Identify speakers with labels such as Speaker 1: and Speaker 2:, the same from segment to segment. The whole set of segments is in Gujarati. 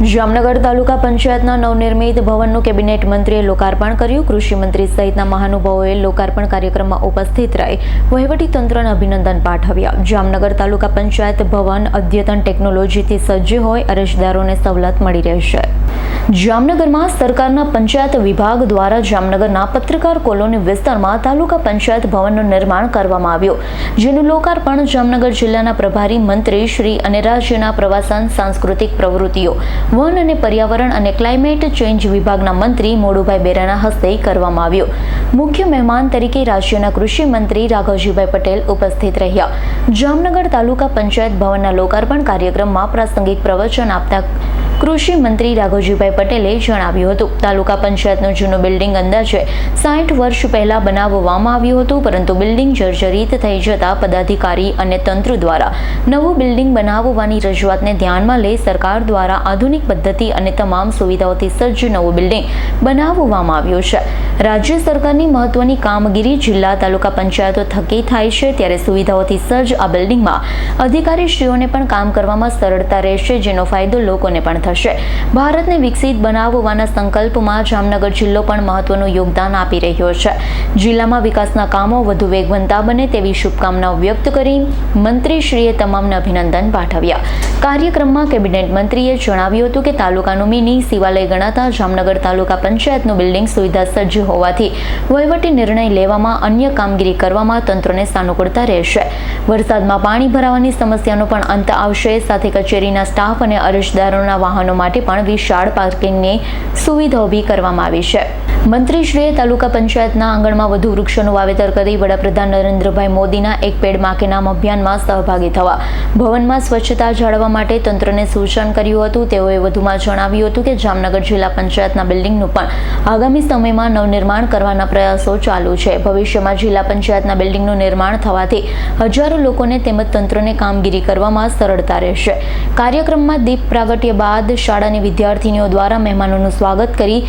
Speaker 1: જામનગર તાલુકા પંચાયતના નવનિર્મિત ભવનનું કેબિનેટ મંત્રીએ લોકાર્પણ કર્યું. કૃષિ મંત્રી સહિતના મહાનુભાવોએ લોકાર્પણ કાર્યક્રમમાં ઉપસ્થિત રહી વહીવટી તંત્રને અભિનંદન પાઠવ્યા. જામનગર તાલુકા પંચાયત ભવન અદ્યતન ટેકનોલોજીથી સજ્જ હોય, અરજદારોને સવલત મળી રહેશે. જામનગરમાં સરકારના પંચાયત વિભાગ દ્વારા જામનગરના પત્રકાર કોલોની વિસ્તારમાં તાલુકા પંચાયત ભવનનું નિર્માણ કરવામાં આવ્યું, જેનું લોકાર્પણ જામનગર જિલ્લાના પ્રભારી મંત્રી શ્રી અને રાજ્યના પ્રવાસન, સાંસ્કૃતિક પ્રવૃત્તિઓ, વન અને પર્યાવરણ અને ક્લાઇમેટ ચેન્જ વિભાગના મંત્રી મોડુભાઈ બેરાના હસ્તે કરવામાં આવ્યું. મુખ્ય મહેમાન તરીકે રાજ્યના કૃષિ મંત્રી રાઘવજીભાઈ પટેલ ઉપસ્થિત રહ્યા. જામનગર તાલુકા પંચાયત ભવનના લોકાર્પણ કાર્યક્રમમાં પ્રાસંગિક પ્રવચન આપતા કૃષિ મંત્રી રાઘવજીભાઈ પટેલે જણાવ્યું હતું. તાલુકા પંચાયતનું જૂનું બિલ્ડિંગ અંદાજે સાઠ વર્ષ પહેલા બનાવવામાં આવ્યું હતું, પરંતુ બિલ્ડિંગ જર્જરિત થઈ જતા પદાધિકારી અને તંત્ર દ્વારા નવું બિલ્ડિંગ બનાવવાની રજૂઆતને ધ્યાનમાં લઈ સરકાર દ્વારા આધુનિક પદ્ધતિ અને તમામ સુવિધાઓથી સજ્જ નવું બિલ્ડિંગ બનાવવામાં આવ્યું છે. રાજ્ય સરકારની મહત્વની કામગીરી જિલ્લા તાલુકા પંચાયતો થકી થાય છે, ત્યારે સુવિધાઓથી સજ્જ આ બિલ્ડિંગમાં અધિકારીશ્રીઓને પણ કામ કરવામાં સરળતા રહેશે, જેનો ફાયદો લોકોને પણ થશે. ભારતને વિકસિત બનાવવાના સંકલ્પમાં જામનગર જિલ્લો પણ મહત્વનું યોગદાન આપી રહ્યો છે. જિલ્લામાં વિકાસના કામો વધુ વેગવંતા બને તેવી શુભકામનાઓ વ્યક્ત કરી મંત્રીશ્રીએ તમામને અભિનંદન પાઠવ્યા. કાર્યક્રમમાં કેબિનેટ મંત્રીએ જણાવ્યું હતું કે તાલુકાનું મિની શિવાલય ગણાતા જામનગર તાલુકા પંચાયતનું બિલ્ડિંગ સુવિધા સજ્જ હોવાથી વહીવટી નિર્ણય લેવામાં અન્ય કામગીરી કરવામાં તંત્રને સાનુકૂળતા રહેશે. વરસાદમાં પાણી ભરાવાની સમસ્યાનો પણ અંત આવશે. સાથે કચેરીના સ્ટાફ અને અરજદારોના વાહનો માટે પણ વિશાળ પાર્કિંગની સુવિધા ઊભી કરવામાં આવી છે. મંત્રીશ્રીએ તાલુકા પંચાયતના આંગણમાં વધુ વૃક્ષોનું વાવેતર કરી વડાપ્રધાન નરેન્દ્રભાઈ મોદીના એક પેડમાં કે નામ અભિયાનમાં સહભાગી થવા. ભવનમાં સ્વચ્છતા જાળવવા માટે તંત્રને સૂચન કર્યું હતું. તેઓએ વધુમાં જણાવ્યું હતું કે જામનગર જિલ્લા પંચાયતના બિલ્ડિંગનું પણ આગામી સમયમાં નવનિર્માણ કરવાના પ્રયાસો ચાલુ છે. ભવિષ્યમાં જિલ્લા પંચાયતના બિલ્ડિંગનું નિર્માણ થવાથી હજારો લોકોને તેમજ તંત્રને કામગીરી કરવામાં સરળતા રહેશે. કાર્યક્રમમાં દીપ પ્રાગટ્ય બાદ શાળાની વિદ્યાર્થીનીઓ દ્વારા મહેમાનોનું સ્વાગત કરી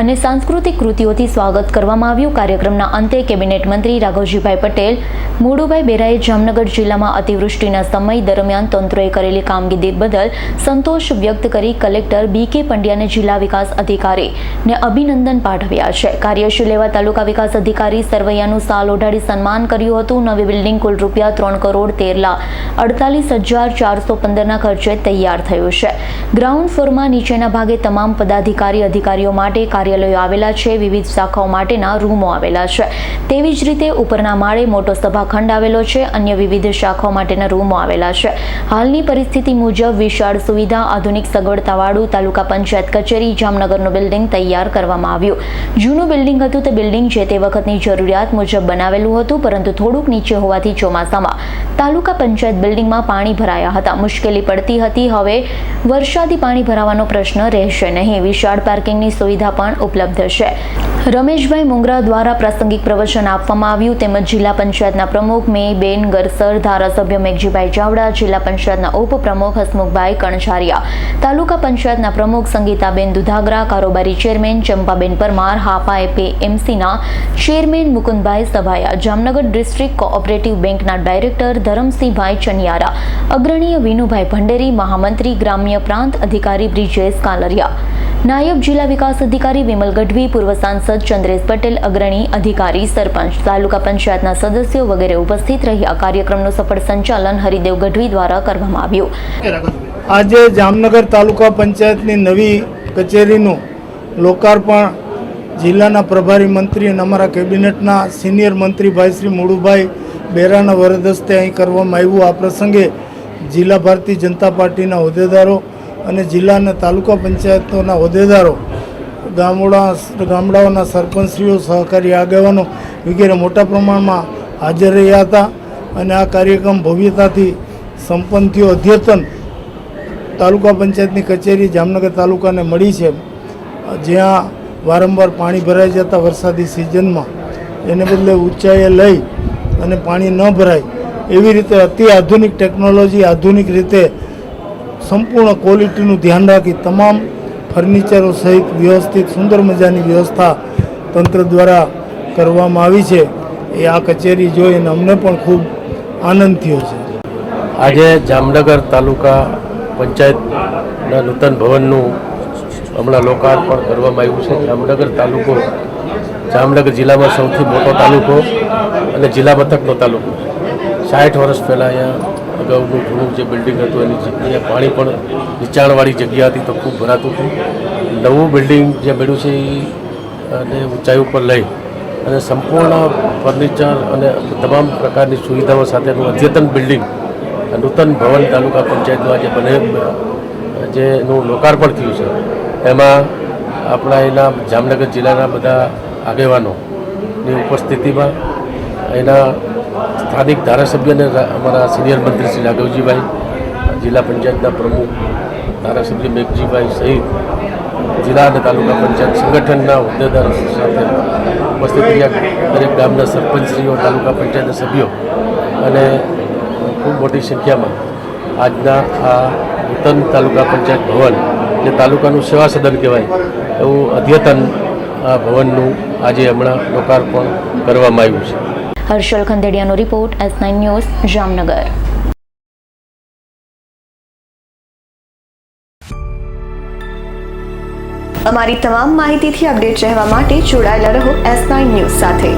Speaker 1: અને સાંસ્કૃતિક કૃતિઓથી સ્વાગત કરવામાં આવ્યું. કાર્યક્રમના અંતે કેબિનેટ મંત્રી રાઘવજીભાઈ પટેલ, મોડુભાઈ બેરાએ જામનગર જિલ્લામાં અતિવૃષ્ટિના સમય દરમિયાન તંત્રએ કરેલી કામગીરી બદલ સંતોષ વ્યક્ત કરી કલેક્ટર બી કે પંડ્યાને જિલ્લા વિકાસ અધિકારીને અભિનંદન પાઠવ્યા છે. કાર્યશીલ એવા તાલુકા વિકાસ અધિકારી સરવૈયાનું સાલ ઓઢાડી સન્માન કર્યું હતું. નવી બિલ્ડિંગ કુલ રૂપિયા ત્રણ કરોડ તેર લાખ અડતાલીસ હજાર ચારસો પંદરના ખર્ચે તૈયાર થયું છે. ગ્રાઉન્ડ ફ્લોરમાં નીચેના ભાગે તમામ પદાધિકારી અધિકારીઓ માટે કાર્યાલયો આવેલા છે. વિવિધ શાખાઓ માટેના રૂમો આવેલા છે. તેવી જ રીતે ઉપરના માળે મોટો સભાખંડ આવેલો છે. અન્ય વિવિધ શાખાઓ માટેના રૂમો આવેલા છે. હાલની પરિસ્થિતિ મુજબ વિશાળ સુવિધા, આધુનિક સગવડતાવાળું તાલુકા પંચાયત કચેરી, જામનગરનું બિલ્ડિંગ તૈયાર કરવામાં આવ્યું. જૂનું બિલ્ડિંગ હતું તે બિલ્ડિંગ જે તે વખતની જરૂરિયાત મુજબ બનાવેલું હતું, પરંતુ થોડુંક નીચે હોવાથી ચોમાસામાં તાલુકા પંચાયત બિલ્ડિંગમાં પાણી ભરાયા હતા. મુશ્કેલી પડતી હતી. હવે વરસાદી પાણી ભરાવાનો પ્રશ્ન રહેશે નહીં. વિશાળ પાર્કિંગની સુવિધા પણ ઉપલબ્ધ છે. રમેશભાઈ મુંગરા દ્વારા પ્રાસંગિક પ્રવચન આપવામાં આવ્યું, તેમજ જિલ્લા પંચાયતના પ્રમુખ મેયબેન ગરસર, ધારાસભ્ય મેઘજીભાઈ ચાવડા, જિલ્લા પંચાયતના ઉપપ્રમુખ હસમુખભાઈ કણઝારિયા તાલુકા પંચાયતના પ્રમુખ સંગીતાબેન દુધાગરા, કારોબારી chairman Champaben Parmar, Hapa એપીએમસીના chairman Mukundbhai Sabhaya, Jamnagar district cooperative બેંકના ડાયરેક્ટર ધરમસિંહભાઈ ચનિયારા, અગ્રણીય વિનુભાઈ ભંડેરી, મહામંત્રી, ગ્રામ્ય પ્રાંત અધિકારી બ્રિજેશ કાલરિયા. નાયબ જિલ્લા વિકાસ અધિકારી વિમલ ગઢવી, પૂર્વ સાંસદ ચંદ્રેશ પટેલ, અગ્રણી અધિકારી, સરપંચ, તાલુકા પંચાયતના સદસ્યો વગેરે ઉપસ્થિત રહ્યા કાર્યક્રમનું સફળ સંચાલન હરિદેવ ગઢવી દ્વારા કરવામાં આવ્યું.
Speaker 2: આજે જામનગર તાલુકા પંચાયતની નવી કચેરીનું લોકાર્પણ જિલ્લાના પ્રભારી મંત્રી અને અમારા કેબિનેટના સિનિયર મંત્રી ભાઈ શ્રી મુળુભાઈ બેરાના વરદસ્તે અહીં કરવામાં આવ્યું. આ પ્રસંગે જિલ્લા ભારતીય જનતા પાર્ટીના હોદ્દેદારો અને જિલ્લાના તાલુકા પંચાયતોના હોદ્દેદારો, ગામડા, ગામડાઓના સરપંચશ્રીઓ, સહકારી આગેવાનો વગેરે મોટા પ્રમાણમાં હાજર રહ્યા હતા અને આ કાર્યક્રમ ભવ્યતાથી સંપન્ન થયો. અદ્યતન તાલુકા પંચાયતની કચેરી જામનગર તાલુકાને મળી છે. જ્યાં વારંવાર પાણી ભરાઈ જતા વરસાદી સિઝનમાં એને બદલે ઊંચાઈએ લઈ અને પાણી ન ભરાય એવી રીતે અતિ આધુનિક ટેકનોલોજી આધુનિક રીતે સંપૂર્ણ ક્વોલિટીનું ધ્યાન રાખી તમામ ફર્નિચરો સહિત વ્યવસ્થિત સુંદર મજાની વ્યવસ્થા તંત્ર દ્વારા કરવામાં આવી છે. એ આ કચેરી જોઈને અમને પણ ખૂબ આનંદ થયો છે.
Speaker 3: આજે જામનગર તાલુકા પંચાયતના નૂતન ભવનનું હમણાં લોકાર્પણ કરવામાં આવ્યું છે. જામનગર તાલુકો જામનગર જિલ્લામાં સૌથી મોટો તાલુકો અને જિલ્લા મથકનો તાલુકો. સાઠ વર્ષ પહેલાં અહીંયા અગાઉનું જૂનું જે બિલ્ડિંગ હતું એની જગ્યાએ પાણી પણ નીચાણવાળી જગ્યા હતી તો ખૂબ ભરાતું હતું. નવું બિલ્ડિંગ જે મળ્યું છે એ ઊંચાઈ ઉપર લઈ અને સંપૂર્ણ ફર્નિચર અને તમામ પ્રકારની સુવિધાઓ સાથેનું અદ્યતન બિલ્ડિંગ નૂતન ભવન તાલુકા પંચાયતમાં જે બને જેનું લોકાર્પણ થયું છે. એમાં આપણા એના જામનગર જિલ્લાના બધા આગેવાનોની ઉપસ્થિતિમાં એના સ્થાનિક ધારાસભ્ય અને અમારા સિનિયર મંત્રી શ્રી રાઘવજીભાઈ, જિલ્લા પંચાયતના પ્રમુખ ધારાસભ્ય મેઘજીભાઈ સહિત જિલ્લા અને તાલુકા પંચાયત સંગઠનના હોદ્દેદારો સાથે ઉપસ્થિત રહ્યા. દરેક ગામના સરપંચશ્રીઓ, તાલુકા પંચાયતના સભ્યો અને ખૂબ મોટી સંખ્યામાં આજના આ નૂતન તાલુકા પંચાયત ભવન, જે તાલુકાનું સેવા સદન કહેવાય, એવું અદ્યતન આ ભવનનું આજે હમણાં લોકાર્પણ કરવામાં આવ્યું છે.
Speaker 1: Harshal ખંદેડિયાનો report S nine news, Jamnagar.
Speaker 4: અમારી તમામ માહિતીથી અપડેટ રહેવા માટે જોડાયેલા રહો એસ નાઇન ન્યૂઝ સાથે.